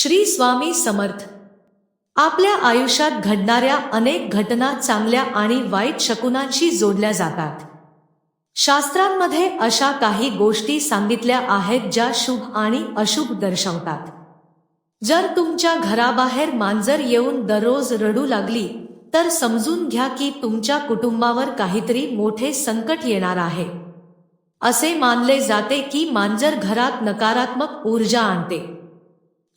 श्री स्वामी समर्थ. आपल्या आयुष्यात घडणाऱ्या अनेक घटना चांगल्या आणि वाईट शकुनांशी जोडल्या जातात. शास्त्रांमध्ये अशा काही गोष्टी सांगितल्या आहेत ज्या शुभ आणि अशुभ दर्शवतात. जर तुमच्या घराबाहेर मांजर येऊन दररोज रडू लागली तर समजून घ्या की तुमच्या कुटुंबावर काहीतरी मोठे संकट येणार आहे. असे मानले जाते की मांजर घरात नकारात्मक ऊर्जा आणते.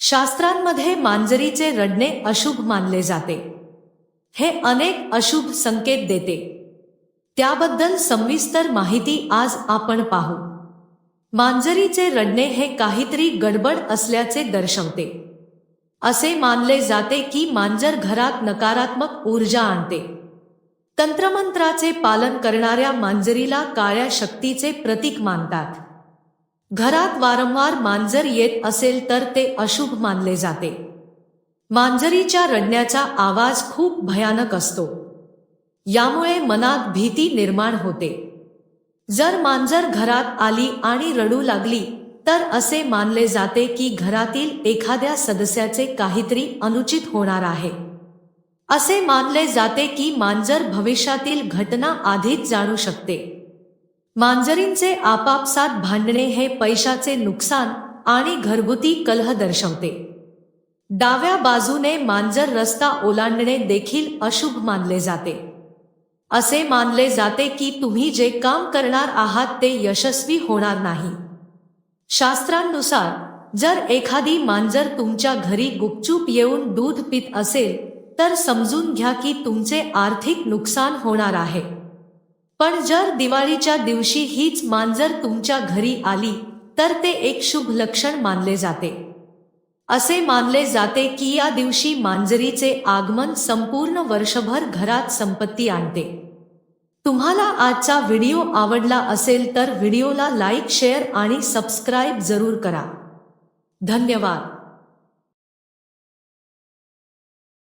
शास्त्रांमध्ये मांजरीचे रडणे अशुभ मानले जाते. हे अनेक अशुभ संकेत देते. त्याबद्दल सविस्तर माहिती आज आपण पाहू. मांजरीचे रडणे हे काहीतरी गडबड असल्याचे दर्शवते. असे मानले जाते की मांजर घरात नकारात्मक ऊर्जा आणते. तंत्रमंत्राचे पालन करणाऱ्या मांजरीला काळ्या शक्तीचे प्रतीक मानतात. घरात वारंवार मांजर येत असेल तर ते अशुभ मानले जाते. मांजरीच्या रडण्याचा आवाज खूप भयानक असतो. यामुळे मनात भीती निर्माण होते. जर मांजर घरात आली आणि रडू लागली तर असे मानले जाते की घरातील एखाद्या सदस्याचे काहीतरी अनुचित होणार आहे. असे मानले जाते की मांजर भविष्यातील घटना आधीच जाणू शकते. मांजरींचे आपापसात भांडणे हे पैशाचे नुकसान आणि घरगुती कलह दर्शवते. डाव्या बाजूने मांजर रस्ता ओलांडणे देखील अशुभ मानले जाते. असे मानले जाते की तुम्ही जे काम करणार आहात ते यशस्वी होणार नाही. शास्त्रांनुसार जर एखादी मांजर तुमच्या घरी गुपचूप येऊन दूध पित असेल तर समजून घ्या की तुमचे आर्थिक नुकसान होणार आहे. पण जर दिवाळीच्या दिवशी हीच मांजर तुमच्या घरी आली तर ते एक शुभ लक्षण मानले जाते. असे मानले जाते की या दिवशी मांजरीचे आगमन संपूर्ण वर्षभर घरात संपत्ती आणते. तुम्हाला आजचा व्हिडिओ आवडला असेल तर व्हिडिओला लाईक शेअर आणि सबस्क्राईब जरूर करा. धन्यवाद.